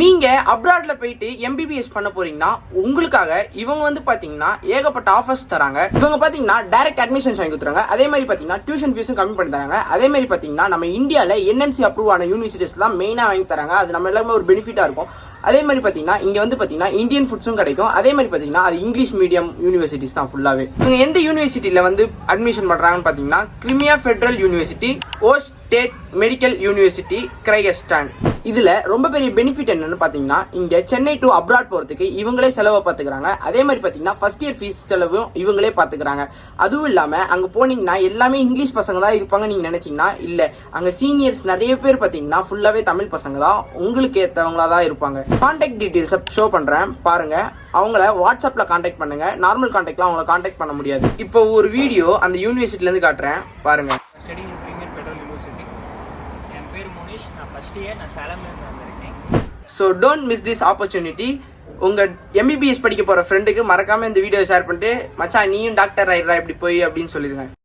நீங்க அப்ராட்ல போயிட்டு எம்பிபிஎஸ் பண்ண போறீங்கன்னா உங்களுக்காக இவங்க வந்து பாத்தீங்கன்னா ஏகப்பட்ட ஆஃபர்ஸ் தராங்க. இவங்க பாத்தீங்கன்னா டைரக்ட் அட்மிஷன்ஸ் வாங்கி கொடுத்துறாங்க அதே மாதிரி பாத்தீங்கன்னா டியூஷன் ஃபீஸும் கம்மி பண்ணி தராங்க. அதே மாதிரி பாத்தீங்கன்னா நம்ம இந்தியால என்எம்சி அப்ரூவ் ஆன யூனிவர்சிட்டிஸ் தான் மெயினா வாங்கி தராங்க. அது நம்ம எல்லாருமே ஒரு பெனிஃபிட்டா இருக்கும். அதே மாதிரி பாத்தீங்கன்னா இங்க வந்து பாத்தீங்கன்னா இந்தியன் ஃபுட்ஸும் கிடைக்கும். அதே மாதிரி பாத்தீங்கன்னா அது இங்கிலீஷ் மீடியம் யூனிவர்சிட்டிஸ் தான் ஃபுல்லாவே இவங்க எந்த யூனிவர்சிட்டியில வந்து அட்மிஷன் பண்றாங்கன்னு பாத்தீங்கன்னா கிரிமியா ஃபெடரல் யூனிவர்சிட்டி ஓ ஸ்டேட் மெடிக்கல் யூனிவர்சிட்டி கிரைகஸ்டான் இதில் ரொம்ப பெரிய பெனிஃபிட் என்னன்னு பார்த்தீங்கன்னா இங்கே சென்னை டு அப்ராட் போகிறதுக்கு இவங்களே செலவை பார்த்துக்கிறாங்க அதே மாதிரி பார்த்தீங்கன்னா ஃபர்ஸ்ட் இயர் ஃபீஸ் செலவும் இவங்களே பார்த்துக்கிறாங்க அதுவும் இல்லாமல் அங்கே போனீங்கன்னா எல்லாமே இங்கிலீஷ் பசங்க தான் இருப்பாங்க நீங்கள் நினச்சிங்கன்னா இல்லை. அங்கே சீனியர்ஸ் நிறைய பேர் பார்த்தீங்கன்னா ஃபுல்லாகவே தமிழ் பசங்க தான். உங்களுக்கு ஏற்றவங்களா தான் இருப்பாங்க. கான்டாக்ட் டீட்டெயில்ஸை ஷோ பண்ணுறேன் பாருங்கள் அவங்கள வாட்ஸ்அப்பில் காண்டாக்ட் பண்ணுங்கள் நார்மல் காண்டாக்ட்லாம் அவங்கள காண்டாக்ட் பண்ண முடியாது. இப்போ ஒரு வீடியோ அந்த யூனிவர்சிட்டிலேருந்து காட்டுறேன். பாருங்கள் study in premier federal university என் பேர் முனிஷ். நான் ஃபஸ்ட் இயர் நான் சேலம்லேருந்து வந்திருக்கேன். So don't miss this opportunity உங்கள் எம்பிபிஎஸ் படிக்க போகிற ஃப்ரெண்டுக்கு மறக்காமல் இந்த வீடியோ ஷேர் பண்ணிட்டு மச்சான் நீயும் டாக்டர் ஆயிடுறா இப்படி போய் அப்படின்னு சொல்லிடுங்க